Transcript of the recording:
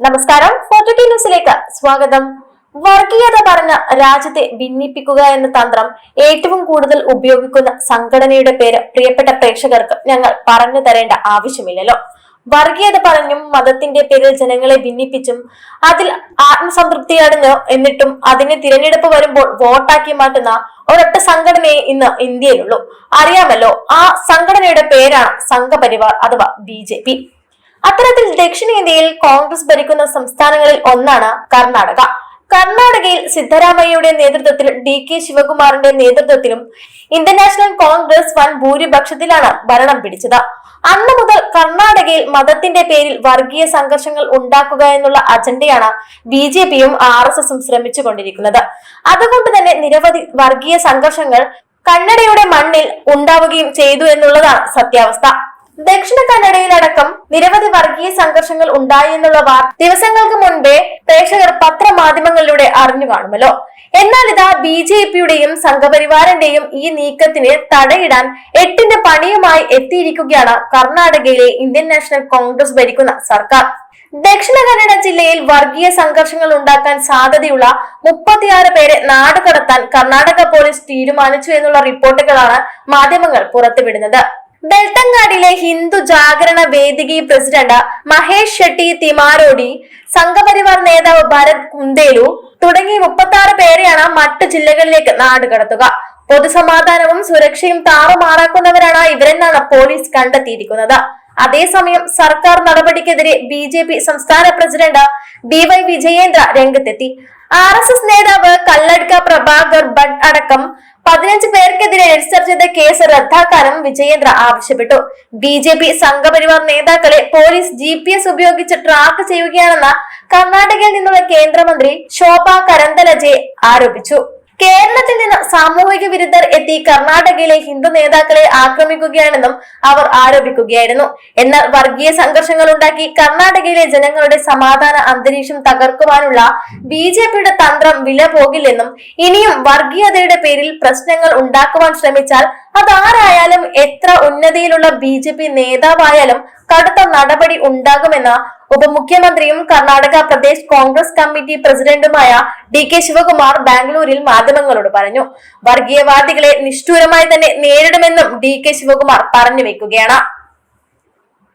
നമസ്കാരം. ഫോർട്ടി ന്യൂസിലേക്ക് സ്വാഗതം. വർഗീയത പറഞ്ഞ രാജ്യത്തെ ഭിന്നിപ്പിക്കുക എന്ന തന്ത്രം ഏറ്റവും കൂടുതൽ ഉപയോഗിക്കുന്ന സംഘടനയുടെ പേര് പ്രിയപ്പെട്ട പ്രേക്ഷകർക്ക് ഞങ്ങൾ പറഞ്ഞു തരേണ്ട ആവശ്യമില്ലല്ലോ. വർഗീയത പറഞ്ഞും മതത്തിന്റെ പേരിൽ ജനങ്ങളെ ഭിന്നിപ്പിച്ചും അതിൽ ആത്മസംതൃപ്തി എന്നിട്ടും അതിനെ തിരഞ്ഞെടുപ്പ് വരുമ്പോൾ വോട്ടാക്കി മാറ്റുന്ന ഒരൊറ്റ സംഘടനയെ ഇന്ന് ഇന്ത്യയിലുള്ളൂ. അറിയാമല്ലോ ആ സംഘടനയുടെ പേരാണ് സംഘപരിവാർ അഥവാ ബി അത്തരത്തിൽ ദക്ഷിണേന്ത്യയിൽ കോൺഗ്രസ് ഭരിക്കുന്ന സംസ്ഥാനങ്ങളിൽ ഒന്നാണ് കർണാടക. കർണാടകയിൽ സിദ്ധരാമയ്യയുടെ നേതൃത്വത്തിൽ ഡി കെ ശിവകുമാറിന്റെ നേതൃത്വത്തിലും ഇന്ത്യൻ നാഷണൽ കോൺഗ്രസ് വൻ ഭൂരിപക്ഷത്തിലാണ് ഭരണം പിടിച്ചത്. അന്ന് മുതൽ കർണാടകയിൽ മതത്തിന്റെ പേരിൽ വർഗീയ സംഘർഷങ്ങൾ ഉണ്ടാക്കുക എന്നുള്ള അജണ്ടയാണ് ബി ജെ പിയും ആർ എസ് എസും ശ്രമിച്ചുകൊണ്ടിരിക്കുന്നത്. അതുകൊണ്ട് തന്നെ നിരവധി വർഗീയ സംഘർഷങ്ങൾ കന്നഡയുടെ മണ്ണിൽ ഉണ്ടാവുകയും ചെയ്തു എന്നുള്ളതാണ് സത്യാവസ്ഥ. ദക്ഷിണ കന്നഡയിലടക്കം നിരവധി വർഗീയ സംഘർഷങ്ങൾ ഉണ്ടായി എന്നുള്ള വാർത്ത ദിവസങ്ങൾക്ക് മുൻപേ പ്രേക്ഷകർ പത്രമാധ്യമങ്ങളിലൂടെ അറിഞ്ഞു കാണുമല്ലോ. എന്നാൽ ഇതാ ബി ജെ പിയുടെയും സംഘപരിവാറിന്റെയും ഈ നീക്കത്തിന് തടയിടാൻ എട്ടിന്റെ പണിയുമായി എത്തിയിരിക്കുകയാണ് കർണാടകയിലെ ഇന്ത്യൻ നാഷണൽ കോൺഗ്രസ് ഭരിക്കുന്ന സർക്കാർ. ദക്ഷിണ കന്നഡ ജില്ലയിൽ വർഗീയ സംഘർഷങ്ങൾ ഉണ്ടാക്കാൻ സാധ്യതയുള്ള മുപ്പത്തിയാറ് പേരെ നാടുകടത്താൻ കർണാടക പോലീസ് തീരുമാനിച്ചു എന്നുള്ള റിപ്പോർട്ടുകളാണ് മാധ്യമങ്ങൾ പുറത്തുവിടുന്നത്. ബെൽത്തങ്ങാടിയിലെ ഹിന്ദു ജാഗരണ വേദികി പ്രസിഡന്റ് മഹേഷ് ഷെട്ടി തിമാരോടി സംഘപരിവാർ നേതാവ് ഭരത് കുന്തേലു തുടങ്ങി മുപ്പത്തി ആറ് പേരെയാണ് മറ്റ് ജില്ലകളിലേക്ക് നാടുകടത്തുക. പൊതുസമാധാനവും സുരക്ഷയും താറുമാറാക്കുന്നവരാണ് ഇവരെന്നാണ് പോലീസ് കണ്ടെത്തിയിരിക്കുന്നത്. അതേസമയം സർക്കാർ നടപടിക്കെതിരെ ബി ജെ പി സംസ്ഥാന പ്രസിഡന്റ് ബി വൈ വിജയേന്ദ്ര രംഗത്തെത്തി. ആർ എസ് എസ് നേതാവ് കല്ലടുക്ക പ്രഭാകർ ഭട്ട് അടക്കം പതിനഞ്ച് പേർക്കെതിരെ രജിസ്റ്റർ ചെയ്ത കേസ് റദ്ദാക്കാനും വിജയേന്ദ്ര ആവശ്യപ്പെട്ടു. ബി ജെ പി സംഘപരിവാർ നേതാക്കളെ പോലീസ് ജി പി എസ് ഉപയോഗിച്ച് ട്രാക്ക് ചെയ്യുകയാണെന്ന് കർണാടകയിൽ നിന്നുള്ള കേന്ദ്രമന്ത്രി ശോഭ കരന്തലജെ ആരോപിച്ചു. കേരളത്തിൽ നിന്ന് സാമൂഹിക വിരുദ്ധർ എത്തി കർണാടകയിലെ ഹിന്ദു നേതാക്കളെ ആക്രമിക്കുകയാണെന്നും അവർ ആരോപിക്കുകയായിരുന്നു. എന്നാൽ വർഗീയ സംഘർഷങ്ങൾ ഉണ്ടാക്കി കർണാടകയിലെ ജനങ്ങളുടെ സമാധാന അന്തരീക്ഷം തകർക്കുവാനുള്ള ബി ജെ പിയുടെ തന്ത്രം വില പോകില്ലെന്നും ഇനിയും വർഗീയതയുടെ പേരിൽ പ്രശ്നങ്ങൾ ഉണ്ടാക്കുവാൻ ശ്രമിച്ചാൽ അതാരായാലും എത്ര ഉന്നതിയിലുള്ള ബി ജെ പി നേതാവായാലും കടുത്ത നടപടി ഉണ്ടാകുമെന്ന് ഉപമുഖ്യമന്ത്രിയും കർണാടക പ്രദേശ് കോൺഗ്രസ് കമ്മിറ്റി പ്രസിഡന്റുമായ ഡി കെ ശിവകുമാർ ബാംഗ്ലൂരിൽ മാധ്യമങ്ങളോട് പറഞ്ഞു. വർഗീയവാദികളെ നിഷ്ഠൂരമായി തന്നെ നേരിടുമെന്നും ഡി കെ ശിവകുമാർ പറഞ്ഞു വെക്കുകയാണ്.